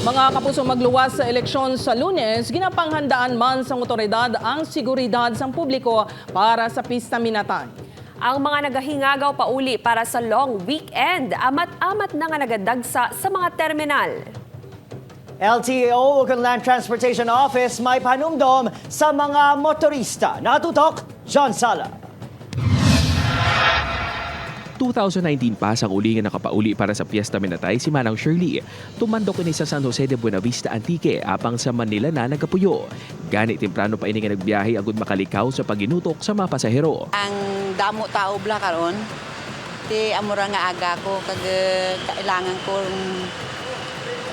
Mga kapuso magluwas sa eleksyon sa lunes, ginapanghandaan man sa otoridad ang seguridad sa publiko para sa pista minatay. Ang mga nagahingagaw pauli para sa long weekend, amat-amat na nga nagadagsa sa mga terminal. LTO, Ukon Land Transportation Office, may panumdom sa mga motorista. Natutok, John Sala. 2019 pa sang uli nga nakapauli para sa Fiesta Minatay si Manang Shirley. Tumandok ni sa San Jose de Buenavista Antique apang sa Manila na nagapuyo. Gani temprano pa ini nga nagbiyahe agud makalikaw sa paginutok sa mga pasahero. ang damo tao bla karon ti amura nga aga ko kag kailangan ko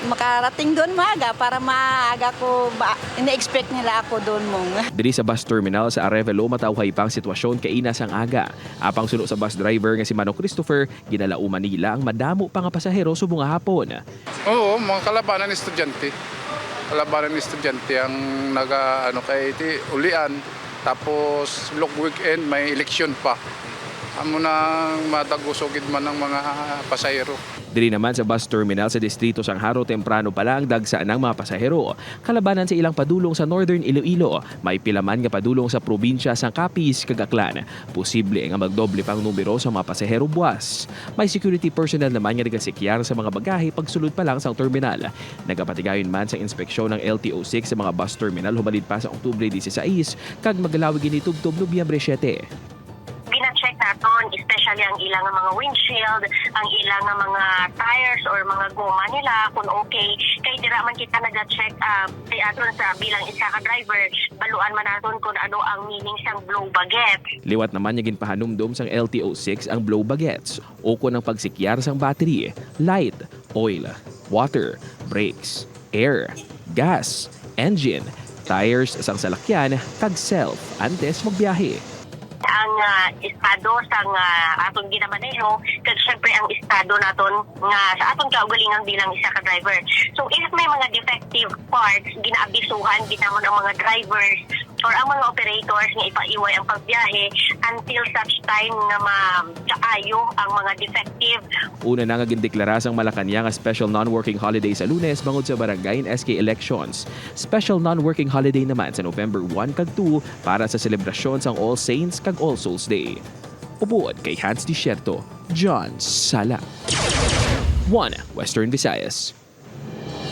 makarating doon maaga para maaga ko ba, ina-expect nila ako doon mong Diri sa bus terminal sa Arevalo matawhay pang sitwasyon kay ina sang aga. Apang suno sa bus driver nga si Manong Christopher, ginalauman nila ang madamo pa nga pasahero subong hapon. Oo, mga kalabanan ni estudyante. Kalabanan ni estudyante ang naga ano kay iti ulian tapos long weekend may eleksyon pa. Amo na madagusogid man ng mga pasahero. Diri naman sa bus terminal sa distrito Sangharo temprano pa lang dagsa ng mga pasahero. Kalabanan sa ilang padulong sa Northern Iloilo, may pilaman nga padulong sa probinsya sang Capiz, Kagaklan. Posible nga magdoble pang numero sa mga pasahero buwas. May security personnel naman nga nagasikyar sa mga bagahe pagsulod pa lang sa terminal. Nagapatigayon man sa inspeksyon ng LTO6 sa mga bus terminal humalid pa sa Oktubre 16 kag magalawig ini tubtob Nobyembre 7. Naton especially ang ilang mga windshield, ang ilang mga tires or mga goma nila kung okay. Kay dira man kita naga-check uh, aton sa bilang isa ka driver, baluan man naton kung ano ang meaning sang blow baguette. Liwat naman niya ginpahanumdum sang LTO6 ang blow baguettes o ko ng pagsikyar sang battery, light, oil, water, brakes, air, gas, engine, tires sang salakyan, kag self antes magbiyahe. Ang ah, estado sang uh, aton ginamaneho kag syempre ang estado naton nga sa aton kaugalingan bilang isa ka driver. So if may mga defective parts ginaabisuhan ginamon ang mga drivers or ang mga operators nga ipaiway ang pagbiyahe until such time nga ma-kaayo ang mga defective Una na nga gindeklara sang Malacanang special non-working holiday sa Lunes bangod sa barangay and SK elections. Special non-working holiday naman sa November 1 kag 2 para sa selebrasyon sang All Saints kag All Souls Day. Ubuod kay Hans Disierto, John Sala. 1. Western Visayas.